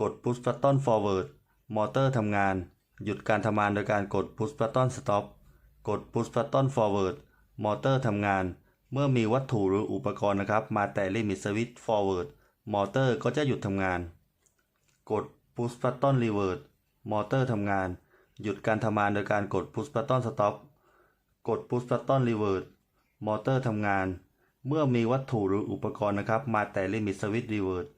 กด push button forward มอเตอร์ทำงาน หยุดการทำงานโดยการกด push button stop กด push button forward มอเตอร์ทำงาน เมื่อมีวัตถุหรืออุปกรณ์นะครับ มาแตะ limit switch forward มอเตอร์ก็จะหยุดทำงาน กด push button reverse มอเตอร์ทำงาน หยุดการทำงานโดยการกด push button stop กด push button reverse มอเตอร์ทำงาน เมื่อมีวัตถุหรืออุปกรณ์นะครับ มาแต่ limit switch reverse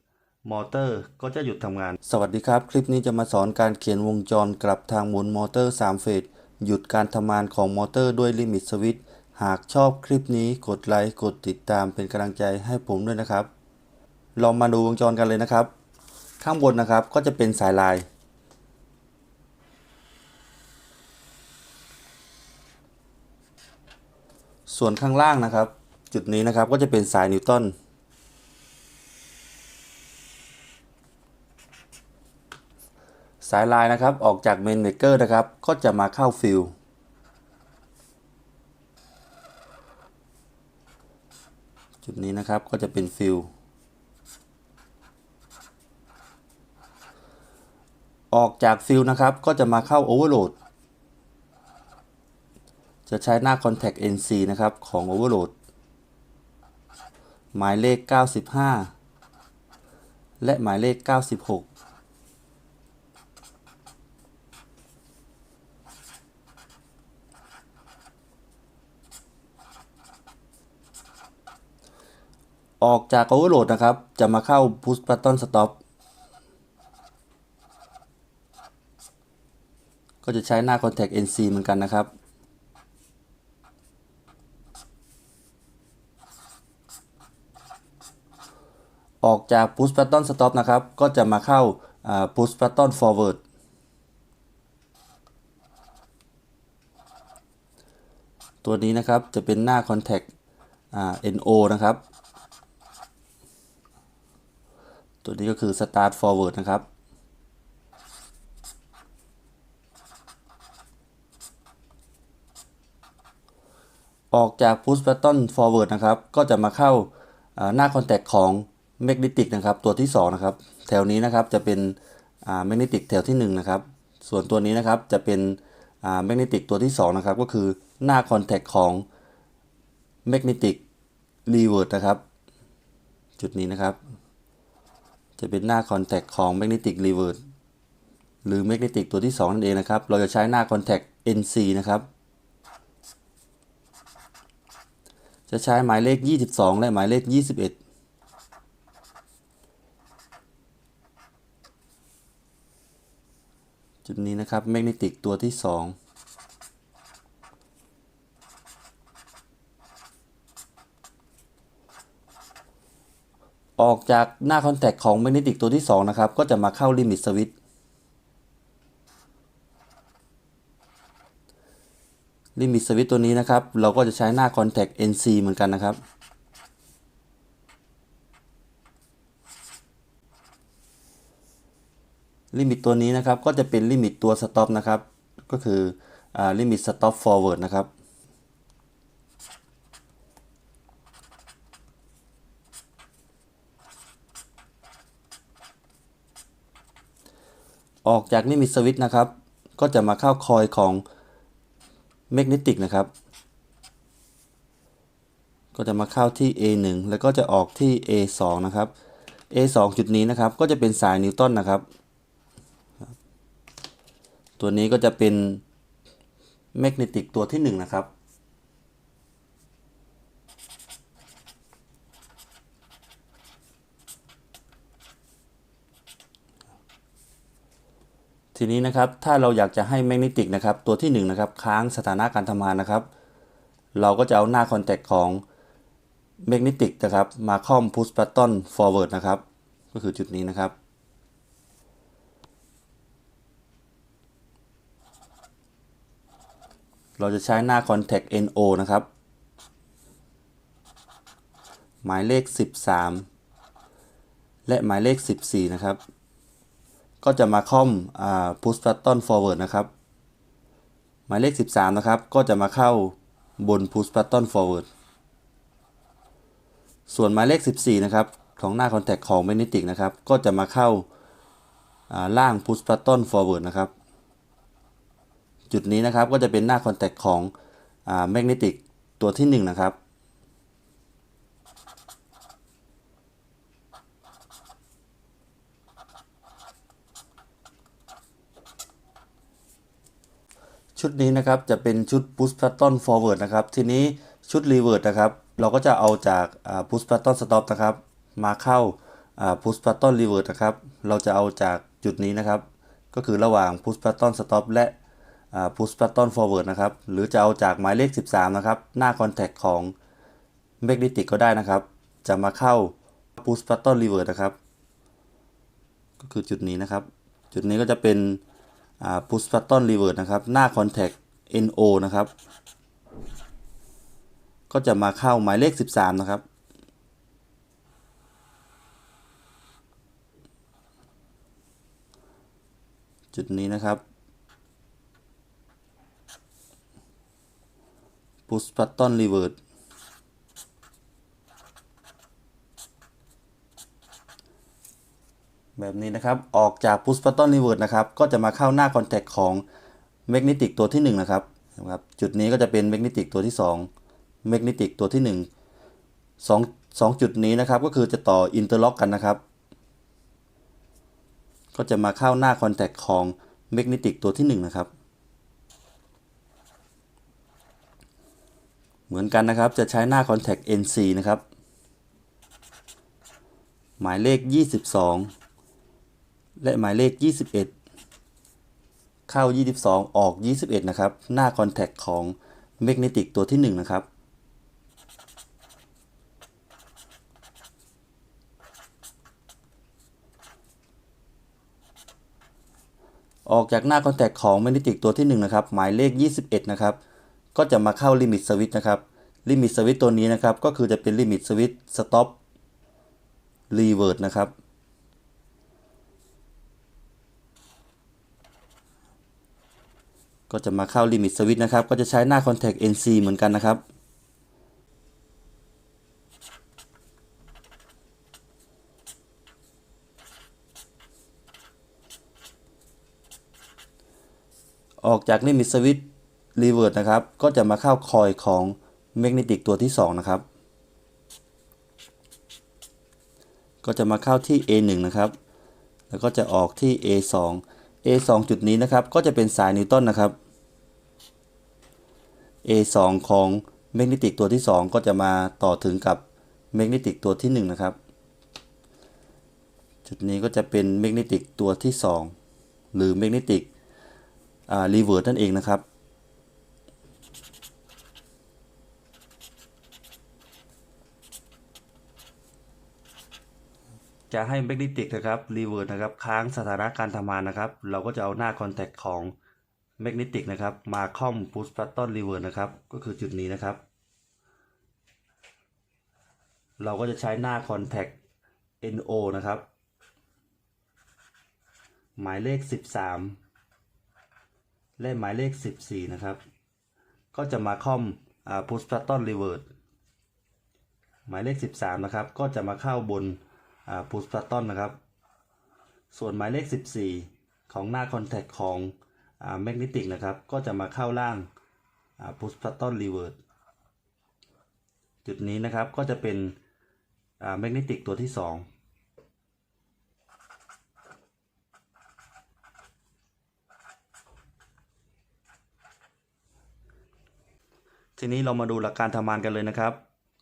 มอเตอร์ก็จะหยุดทำงาน สวัสดีครับ คลิปนี้จะมาสอนการเขียนวงจรกลับทางหมุนมอเตอร์ 3 เฟส หยุดการทำงานของมอเตอร์ด้วย limit switch หากชอบคลิปนี้กดไลค์ กดติดตามเป็นกำลังใจให้ผมด้วยนะครับ ลองมาดูวงจรกันเลยนะครับ ข้างบนนะครับก็จะเป็นสายลาย ส่วนข้างล่างนะครับ จุดนี้นะครับก็จะเป็นสายนิวตัน สายลายนะครับออกจากเมนเมเกอร์นะครับ ก็จะมาเข้าฟิลจุดนี้นะครับก็จะเป็นฟิลออกจากฟิลนะครับก็จะมาเข้าโอเวอร์โหลดจะใช้หน้า Contact NC นะครับของ Overload หมายเลข 95 และหมายเลข 96 ออกจาก Overload นะครับ จะมาเข้า Push Button Stop ก็จะใช้หน้า Contact NC เหมือนกันนะครับ ออกจาก push button stop นะครับ ก็จะมาเข้า push button forward ตัวนี้นะครับจะเป็นหน้า contact NO นะครับ ตัวนี้ก็คือ start forward นะครับ ออกจาก push button forward นะครับ ก็จะมาเข้าหน้า contact ของแมกเนติกนะครับ ตัวที่ 2 นะครับ แถวนี้นะครับจะเป็นแมกเนติกแถวที่ 1 นะครับ ส่วนตัวนี้นะครับจะเป็นแมกเนติกตัวที่ 2 นะครับ ก็คือหน้าคอนแทคของแมกเนติกรีเวิร์ดนะครับ จุดนี้นะครับ จะเป็นหน้าคอนแทคของแมกเนติกรีเวิร์ดหรือแมกเนติกตัวที่ 2 นั่นเองนะครับ เราจะใช้หน้าคอนแทค NC นะครับ จะใช้หมายเลข 22 และหมายเลข 21จุดนี้นะครับแมกเนติกตัวที่ 2 ออกจากหน้าคอนแทคของแมกเนติกตัวที่ 2 นะครับ ก็จะมาเข้าลิมิตสวิตลิมิตสวิตตัวนี้นะครับ เราก็จะใช้หน้าคอนแทค NC เหมือนกันนะครับ ลิมิตตัวนี้นะครับก็จะเป็นลิมิตตัว stop นะครับ ก็คือลิมิต stop forward นะครับ ออกจากลิมิตสวิตนะครับ ก็จะมาเข้าคอยของแมกเนติกนะครับ ก็จะมาเข้าที่ A1 แล้วก็จะออกที่ A2 นะครับ A2 จุดนี้นะครับ ก็จะเป็นสายนิวตันนะครับ ตัวนี้ก็จะเป็นแมกเนติกตัวที่ 1 นะครับ ทีนี้นะครับถ้าเราอยากจะให้แมกเนติกนะครับตัวที่1นะครับค้างสถานะการทำงานนะครับ เราก็จะเอาหน้าคอนแทคของแมกเนติกนะครับมาคอมพุชบัตตอนฟอร์เวิร์ดนะครับก็คือจุดนี้นะครับ เราจะใช้หน้า Contact NO นะครับ หมายเลข 13 และหมายเลข 14 นะครับ ก็จะมาค่อม push button forward นะครับ หมายเลข 13 นะครับ ก็จะมาเข้าบน push button forward ส่วนหมายเลข 14 นะครับ ของหน้า Contact ของ Magnetic นะครับ ก็จะมาเข้าอ่าล่าง push button forward นะครับ จุดนี้นะครับก็จะเป็นหน้าคอนแทคของอ magnetic ตัวที่ 1 นะครับ ชุดนี้นะครับจะเป็นชุด push button forward นะครับ ทีนี้ชุด reverse นะครับ เราก็จะเอาจาก push button stop นะครับ มาเข้า push button reverse นะครับ เราจะเอาจากจุดนี้นะครับ ก็คือระหว่าง push button stop และ push button forward นะครับ หรือจะเอาจากหมายเลข 13 นะครับ หน้า contact ของ magnetic ก็ได้นะครับ จะมาเข้า push button reverse นะครับ ก็คือจุดนี้นะครับ จุดนี้ก็จะเป็น push button reverse นะครับ หน้า contact NO นะครับ ก็จะมาเข้าหมายเลข 13 นะครับ จุดนี้นะครับ push button reverse แบบนี้นะครับออกจาก push button reverse นะครับก็จะมาเข้าหน้า contact ของ magnetic ตัวที่ 1 นะครับนะครับ จุดนี้ก็จะเป็น magnetic ตัวที่ 2 magnetic ตัวที่ 1 2 2 จุดนี้นะครับก็คือจะต่อ interlock กันนะครับ ก็จะมาเข้าหน้า contact ของ magnetic ตัวที่ 1 นะครับ เหมือนกันนะครับจะใช้หน้า contact NC นะครับ หมายเลข 22 และหมายเลข 21 เข้า 22 ออก 21 นะครับ หน้า contact ของ magnetic ตัวที่ 1 นะครับ ออกจากหน้า contact ของ magnetic ตัวที่ 1 นะครับ หมายเลข 21 นะครับ ก็จะมาเข้า limit switch นะครับ limit switch ตัวนี้นะครับ ก็คือจะเป็น limit switch stop reverse นะครับ ก็จะมาเข้า limit switch นะครับ ก็จะใช้หน้า contact NC เหมือนกันนะครับ ออกจาก limit switch reverse นะครับ ก็จะมาเข้าคอยของ magnetic ตัวที่ 2 นะครับ ก็จะมาเข้าที่ A1 นะครับ แล้วก็จะออกที่ A2 A2 จุดนี้นะครับก็จะเป็นสายนิวตันนะครับ A2 ของแมกเนติกตัวที่ 2 ก็จะมาต่อถึงกับแมกเนติกตัวที่ 1 นะครับ จุดนี้ก็จะเป็นแมกเนติกตัวที่ 2 หรือแมกนิติกรีเวิร์สนั่นเองนะครับ จะให้ magnetic นะครับ reverse นะครับค้างสถานะการทำงานนะครับ เราก็จะเอาหน้า contact ของ magnetic นะครับ มาค่อม push button reverse นะครับ ก็คือจุดนี้นะครับ เราก็จะใช้หน้า contact NO นะครับ หมายเลข 13 และหมายเลข 14 นะครับ ก็จะมาค่อมอ่า push button reverse หมายเลข 13 นะครับ ก็จะมาเข้าบน อ่า push button นะครับ ส่วนหมายเลข 14 ของหน้า contact ของอ่า magnetic นะครับ ก็จะมาเข้าล่างอ่า push button reverse จุดนี้นะครับก็จะเป็นอ่า magnetic ตัวที่ 2ทีนี้เรามาดูหลักการทำงานกันเลยนะครับ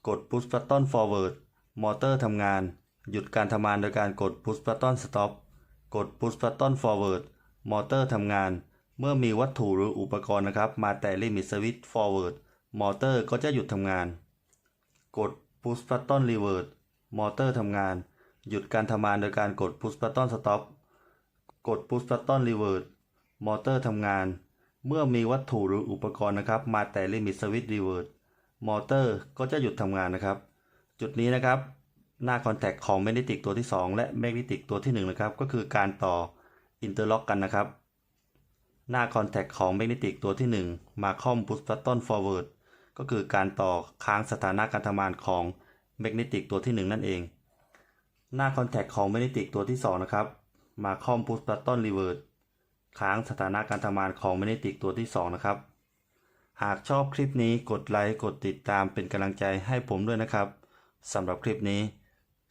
กด push button forward มอเตอร์ทำงาน หยุดการทำงานโดยการกด push button stop กด push button forward มอเตอร์ทำงาน เมื่อมีวัตถุหรืออุปกรณ์นะครับ มาแต่ limit switch forward มอเตอร์ก็จะหยุดทำงาน กด push button reverse มอเตอร์ทำงาน หยุดการทำงานโดยการกด push button stop กด push button reverse มอเตอร์ทำงาน เมื่อมีวัตถุหรืออุปกรณ์นะครับ มาแต่ limit switch reverse มอเตอร์ก็จะหยุดทำงานนะครับ จุดนี้นะครับ หน้า contact ของ magnetic ตัวที่ 2 และ magnetic ตัวที่1นะครับก็คือการต่อ interlock กันนะครับ หน้า contact ของ magnetic ตัวที่ 1 มาคอม push button forward ก็คือการต่อค้างสถานะการทำงานของ magnetic ตัวที่ 1 นั่นเอง หน้า contact ของ magnetic ตัวที่ 2 นะครับมาคอมพุชบัตตอนรีเวิร์สค้างสถานะการทำงานของแมกเนติกตัวที่ 2 นะครับ หากชอบคลิปนี้กดไลค์กดติดตามเป็นกำลังใจให้ผมด้วยนะครับสำหรับคลิปนี้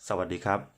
สวัสดีครับ